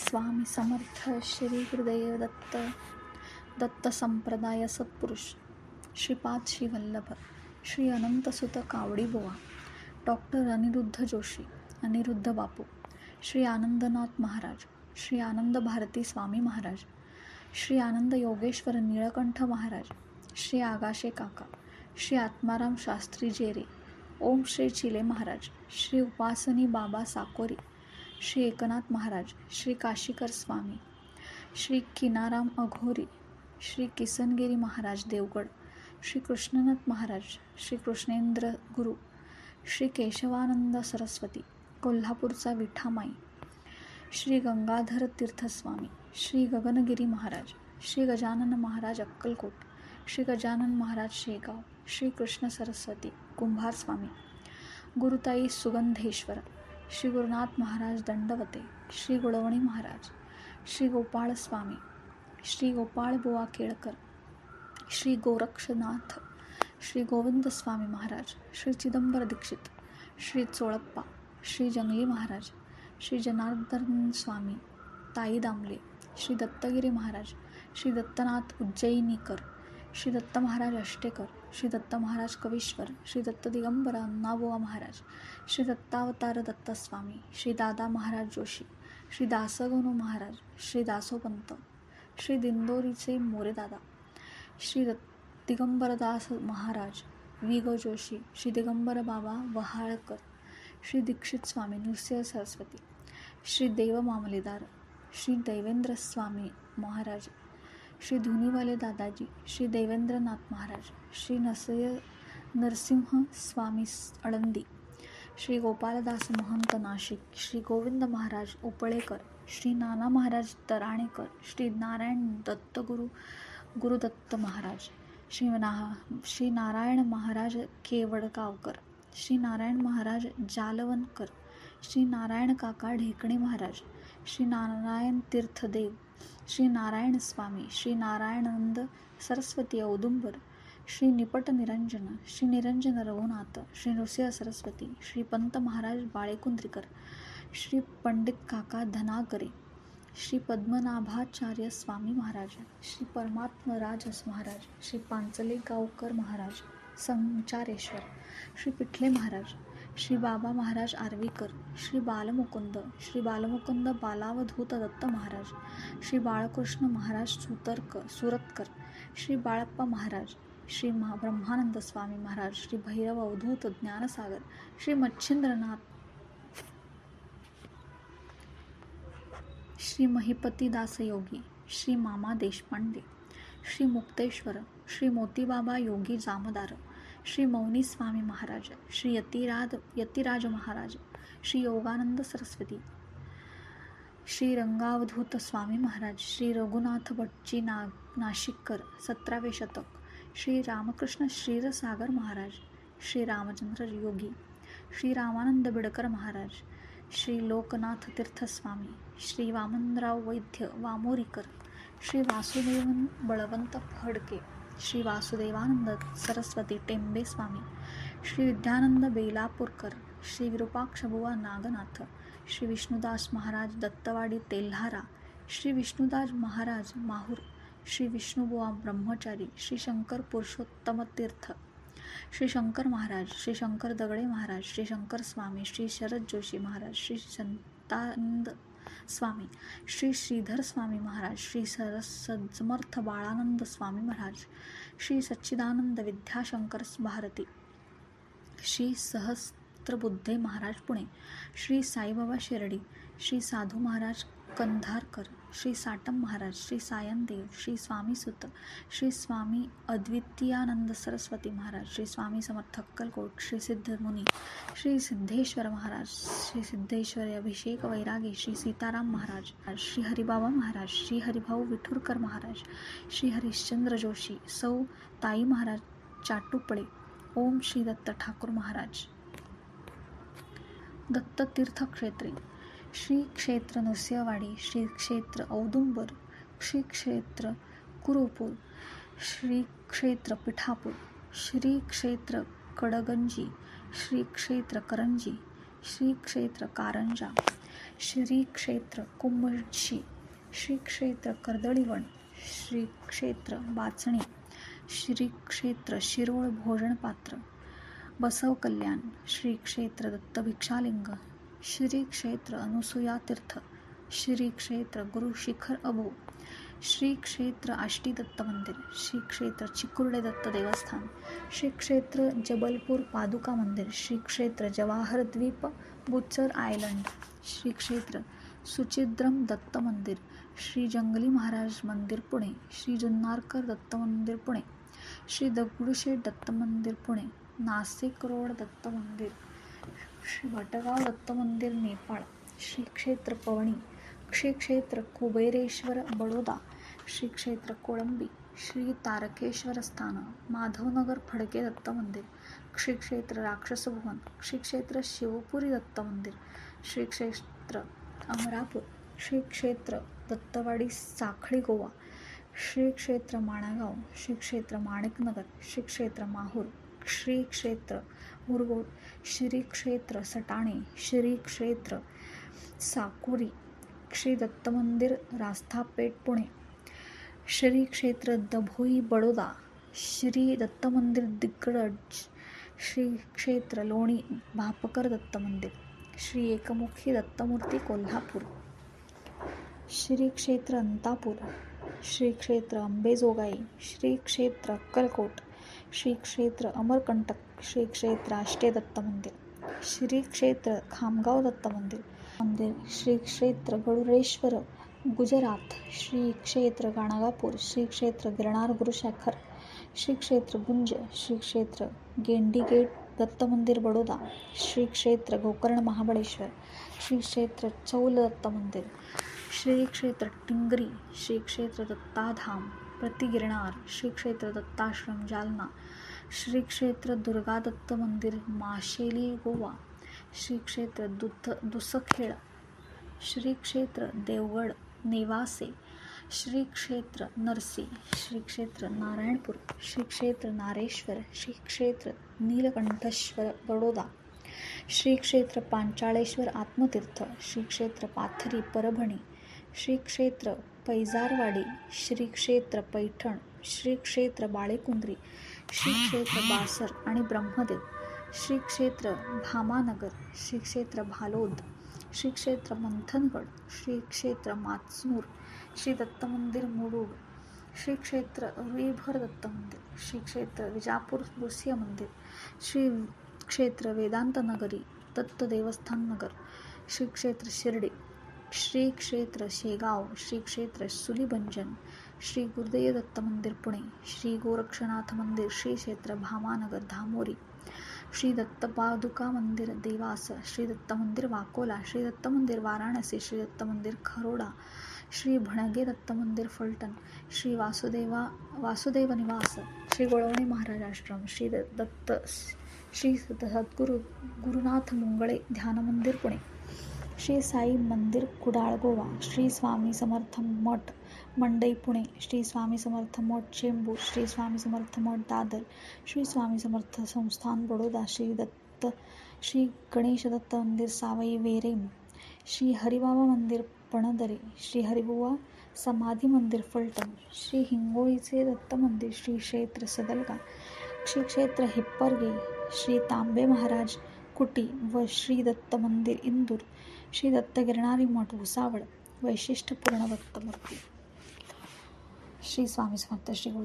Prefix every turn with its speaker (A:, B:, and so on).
A: स्वामी समर्थ श्री गुरुदेव दत्त दत्त संप्रदाय सत्पुरुष श्रीपाद श्री वल्लभ श्री अनंतसुत कावडीबोवा डॉक्टर अनिरुद्ध जोशी अनिरुद्ध बापू श्री आनंदनाथ महाराज श्री आनंद भारती स्वामी महाराज श्री आनंद योगेश्वर निळकंठ महाराज श्री आगाशे काका श्री आत्माराम शास्त्री जेरे ओम श्री चिले महाराज श्री उपासनी बाबा साकोरी श्री एकनाथ महाराज श्री काशीकर स्वामी श्री किनाराम अघोरी श्री किसनगिरी महाराज देवगड श्री कृष्णनाथ महाराज श्री कृष्णेंद्र गुरु श्री केशवानंद सरस्वती कोल्हापूरचा विठामाई श्री गंगाधर तीर्थस्वामी श्री गगनगिरी महाराज श्री गजानन महाराज अक्कलकोट श्री गजानन महाराज शेगाव श्री कृष्ण सरस्वती कुंभार स्वामी गुरुताई सुगंधेश्वर श्री गुरुनाथ महाराज दंडवते श्री गुळवणी महाराज श्री गोपाळ स्वामी श्री गोपाळ बुवा केळकर श्री गोरक्षनाथ श्री गोविंद स्वामी महाराज श्री चिदंबर दीक्षित श्री चोळप्पा श्री जंगली महाराज श्री जनार्दन स्वामी ताई दामले श्री दत्तगिरी महाराज श्री दत्तनाथ उज्जैनीकर श्री दत्त महाराज अष्टेकर श्री दत्त महाराज कवीश्वर श्री दत्त दिगंबर अण्णाबुवा महाराज श्री दत्तावतार दत्तस्वामी श्री दादा महाराज जोशी श्री दासगणू महाराज श्री दासोपंत श्री दिंदोरीचे मोरेदादा श्री दत्त दिगंबरदास महाराज वि ग जोशी श्री दिगंबर बाबा वहाळकर श्री दीक्षित स्वामी नृसिंह सरस्वती श्री देव मामलेदार श्री देवेंद्र स्वामी महाराज श्री धुनीवाले दादाजी श्री देवेंद्रनाथ महाराज श्री नसय नरसिंह स्वामी आळंदी श्री गोपालदास महंत नाशिक श्री गोविंद महाराज उपळेकर श्री नाना महाराज तराणेकर श्री नारायण दत्तगुरु गुरुदत्त महाराज श्री ना श्री नारायण महाराज केवडगावकर श्री नारायण महाराज जालवणकर श्री नारायण काका ढेकणे महाराज श्री नारायण तीर्थदेव श्री नारायण स्वामी श्री नारायणानंद सरस्वती औदुंबर श्री निपट निरंजन श्री निरंजन रघुनाथ श्री नृसिंह सरस्वती श्री पंत महाराज बाळेकुंद्रीकर श्री पंडित काका धनाकरे श्री पद्मनाभाचार्य स्वामी महाराज श्री परमात्मराज महाराज श्री पांचले गावकर महाराज संचारेश्वर श्री पिठले महाराज श्री बाबा महाराज आर्वीकर श्री बालमुकुंद श्री बालमुकुंद बालावधूत दत्त महाराज श्री बाळकृष्ण महाराज सुतरकर सुरतकर श्री बाळप्पा महाराज श्री महा ब्रह्मानंद स्वामी महाराज श्री भैरव अवधूत ज्ञानसागर श्री मच्छिंद्रनाथ श्री महिपतीदास योगी श्री मामा देशपांडे श्री मुक्तेश्वर श्री मोतीबाबा योगी जामदार श्री मौनी स्वामी महाराज श्री यतिराज यतिराज महाराज श्री योगानंद सरस्वती श्री रंगावधूत स्वामी महाराज श्री रघुनाथ भटजी ना नाशिककर सतरावे शतक श्री रामकृष्ण क्षीरसागर महाराज श्री रामचंद्र योगी श्री रामानंद बिडकर महाराज श्री लोकनाथ तीर्थस्वामी श्री वामनराव वैद्य वामोरीकर श्री वासुदेवन बळवंत फडके श्री वासुदेवानंद सरस्वती टेंबे स्वामी श्री विद्यानंद बेलापूरकर श्री विरूपाक्षबुवा नागनाथ श्री विष्णुदास महाराज दत्तवाडी तेल्हारा श्री विष्णुदास महाराज माहूर श्री विष्णुबुवा ब्रह्मचारी श्री शंकर पुरुषोत्तम तीर्थ श्री शंकर महाराज श्री शंकर दगडे महाराज श्री शंकर स्वामी श्री शरद जोशी महाराज श्री संतानंद स्वामी श्री श्रीधर स्वामी महाराज श्री सरसमर्थ बाळानंद स्वामी महाराज श्री सच्चिदानंद विद्याशंकर भारती श्री सहस्त्रबुद्धे महाराज पुणे श्री साईबाबा शिर्डी श्री साधू महाराज कंधारकर श्री साटम महाराज श्री सायनदेव श्री स्वामी सुत श्री स्वामी अद्वितीयानंद सरस्वती महाराज श्री स्वामी समर्थ अक्कलकोट श्री सिद्धमुनी श्री सिद्धेश्वर महाराज श्री सिद्धेश्वर अभिषेक वैरागी श्री सीताराम महाराज श्री हरिबाबा महाराज श्री हरिभाऊ विठुरकर महाराज श्री हरिश्चंद्र जोशी सौ ताई महाराज चाटुपळे ओम श्री दत्त ठाकूर महाराज. दत्ततीर्थक्षेत्री श्री क्षेत्र नृसिंहवाडी श्री क्षेत्र औदुंबर श्री क्षेत्र कुरुपूर श्री क्षेत्र पिठापूर श्री क्षेत्र कडगंजी श्री क्षेत्र करंजी श्री क्षेत्र कारंजा श्री क्षेत्र कुंभशी श्री क्षेत्र कर्दळीवण श्री क्षेत्र बाचणी श्री क्षेत्र शिरोळ भोजनपात्र बसव कल्याण श्री क्षेत्र दत्त भिक्षालिंग श्री क्षेत्र अनुसूया तीर्थ श्री क्षेत्र गुरु शिखर अभो श्री क्षेत्र आष्टी दत्त मंदिर श्री क्षेत्र चिकुर्डे दत्त देवस्थान श्री क्षेत्र जबलपूर पादुका मंदिर श्री क्षेत्र जवाहर द्वीप बुच्चर आयलंड श्री क्षेत्र सुचिद्रम दत्त मंदिर श्री जंगली महाराज मंदिर पुणे श्री जुन्नारकर दत्त मंदिर पुणे श्री दगडूशेठ दत्त मंदिर पुणे नाशिक रोड दत्त मंदिर श्री वटगाव दत्त मंदिर नेपाळ. श्री क्षेत्र पवणी श्री क्षेत्र कुबेरेश्वर बडोदा श्री क्षेत्र कोळंबी श्री तारकेश्वर स्थान माधवनगर फडके दत्त मंदिर श्री क्षेत्र राक्षसभुवन श्री क्षेत्र शिवपुरी दत्त मंदिर श्री क्षेत्र अमरापूर श्री क्षेत्र दत्तवाडी साखळी गोवा श्री क्षेत्र माणागाव श्री क्षेत्र माणिकनगर श्री क्षेत्र माहूर श्री क्षेत्र मुरगोड श्री क्षेत्र सटाणे श्री क्षेत्र साकुरी श्री दत्त मंदिर रास्थापेठ पुणे. श्री क्षेत्र दभोई बडोदा. श्री दत्त मंदिर दिग्रज श्री क्षेत्र लोणी भापकर दत्त मंदिर श्री एकमुखी दत्तमूर्ती कोल्हापूर. श्री क्षेत्र अंतापूर. श्री क्षेत्र अंबेजोगाई. श्री क्षेत्र अक्कलकोट. श्री क्षेत्र अमरकंटक. श्री क्षेत्र आष्टे दत्त मंदिर. श्री क्षेत्र खामगाव दत्त मंदिर. मंदिर श्री क्षेत्र गडुरेश्वर गुजरात. श्री क्षेत्र गाणगापूर. श्री क्षेत्र गिरणार गुरुशेखर. श्री क्षेत्र गुंज. श्री क्षेत्र गेंडीगेट दत्त मंदिर बडोदा. श्री क्षेत्र गोकर्ण महाबळेश्वर. श्री क्षेत्र चौल दत्त मंदिर. श्री क्षेत्र टिंगरी. श्री क्षेत्र दत्ताधाम. प्रतिगिरणार श्री क्षेत्र दत्ताश्रम जालना. श्री क्षेत्र दुर्गादत्त मंदिर माशेली गोवा. श्री क्षेत्र दुथ दुसखेड. श्री क्षेत्र देवगड नेवासे. श्री क्षेत्र नरसी. श्री क्षेत्र नारायणपूर. श्री क्षेत्र नारेश्वर. श्री क्षेत्र नीलकंठेश्वर बडोदा. श्री क्षेत्र पांचाळेश्वर आत्मतीर्थ. श्री क्षेत्र पाथरी परभणी. श्री क्षेत्र पैजारवाडी. श्री क्षेत्र पैठण. श्री क्षेत्र बाळेकुंद्री. श्री क्षेत्र बासर आणि ब्रह्मदेव श्री क्षेत्र भामानगर श्री क्षेत्र भालोद श्री क्षेत्र मंथनगड श्री क्षेत्र माचनूर श्री दत्त मंदिर मुरुड श्री क्षेत्र रुईभर दत्त मंदिर श्री क्षेत्र विजापूर नृसिंह मंदिर श्री क्षेत्र वेदांत नगरी दत्त देवस्थान नगर श्री क्षेत्र शिर्डी श्री क्षेत्र शेगाव श्री क्षेत्र सुलीभंजन श्री गुरुदेव दत्त मंदिर पुणे. श्री गोरक्षनाथ मंदिर श्री क्षेत्र भामानगर धामोरी. श्री दत्त पादुका मंदिर देवास. श्री दत्त मंदिर वाकोला. श्री दत्त मंदिर वाराणसी. श्री दत्त मंदिर खरोडा. श्री भणगे दत्त मंदिर फलटण. श्री वासुदेवा वासुदेव निवास. श्री गोळवणे महाराज आश्रम. श्री दत्त श्री सद्गुरु गुरुनाथ मुंगळे ध्यान मंदिर पुणे. श्री साई मंदिर कुडाळ गोवा श्री स्वामी समर्थ मठ मंडई पुणे श्री स्वामी समर्थ मठ चेंबूर श्री स्वामी समर्थ मठ दादर श्री स्वामी समर्थ संस्थान बडोदा श्री दत्त श्री गणेश दत्त मंदिर सावई वेरेम श्री हरिबाबा मंदिर पणदरे श्री हरिबुवा समाधी मंदिर फलटण श्री हिंगोळीचे दत्त मंदिर श्री क्षेत्र सदलगा श्री क्षेत्र हिप्परगे श्री तांबे महाराज कुटी व श्री दत्त मंदिर इंदूर श्री दत्त गिरणारी मठ भुसावळ वैशिष्ट्यपूर्ण दत्तमूर्ती श्री स्वामी समर्थ श्री गुरु